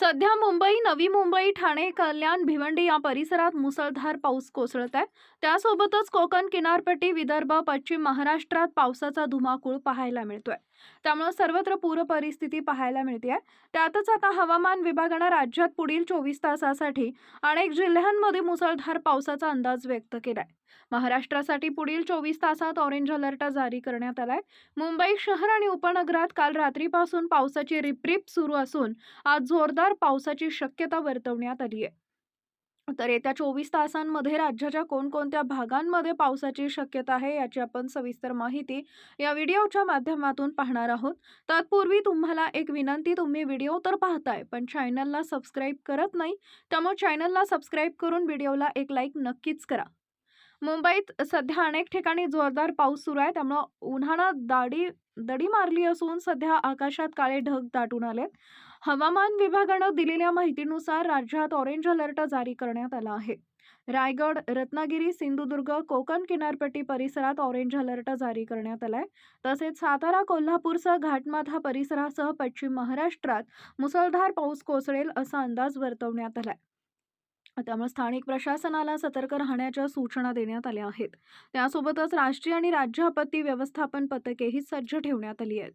सध्या मुंबई नवी मुंबई ठाणे कल्याण भिवंडी या परिसरात मुसळधार पाऊस कोसळत आहे. त्यासोबतच कोकण किनारपट्टी विदर्भ पश्चिम महाराष्ट्रात पावसाचा धुमाकूळ पाहायला मिळतोय. त्यामुळे सर्वत्र पूर परिस्थिती पाहायला मिळते आहे त्यातच आता हवामान विभागानं राज्यात पुढील चोवीस तासासाठी अनेक जिल्ह्यांमध्ये मुसळधार पावसाचा अंदाज व्यक्त केलाय. महाराष्ट्रासाठी पुढील चोवीस तासात ऑरेंज अलर्ट जारी करण्यात आलाय. मुंबई शहर आणि उपनगरात काल रात्रीपासून पावसाची रिपरिप सुरू असून आज जोरदार पावसाची शक्यता वर्तवण्यात आली आहे. तर येत्या चोवीस तासांमध्ये राज्याच्या कोणकोणत्या भागांमध्ये पावसाची शक्यता आहे याची आपण सविस्तर माहिती या व्हिडिओच्या माध्यमातून पाहणार आहोत. तत्पूर्वी तुम्हाला एक विनंती तुम्ही व्हिडिओ तर पाहताय पण चॅनलला सबस्क्राईब करत नाही त्यामुळे चॅनलला सबस्क्राईब करून व्हिडिओला एक लाईक नक्कीच करा. मुंबईत सध्या अनेक ठिकाणी जोरदार पाऊस सुरू आहे. त्यामुळं उन्हाळा दाडी दडी मारली असून सध्या आकाशात काळे ढग दाटून आलेत. हवामान विभागानं दिलेल्या माहितीनुसार राज्यात ऑरेंज अलर्ट जारी करण्यात आला आहे. रायगड रत्नागिरी सिंधुदुर्ग कोकण किनारपट्टी परिसरात ऑरेंज अलर्ट जारी करण्यात आलाय. तसेच सातारा कोल्हापूरसह घाटमाथा परिसरासह पश्चिम महाराष्ट्रात मुसळधार पाऊस कोसळेल असा अंदाज वर्तवण्यात आलाय. त्यामुळे स्थानिक प्रशासनाला सतर्क राहण्याच्या सूचना देण्यात आल्या आहेत. त्यासोबतच राष्ट्रीय आणि राज्य आपत्ती व्यवस्थापन पथकेही सज्ज ठेवण्यात आली आहेत.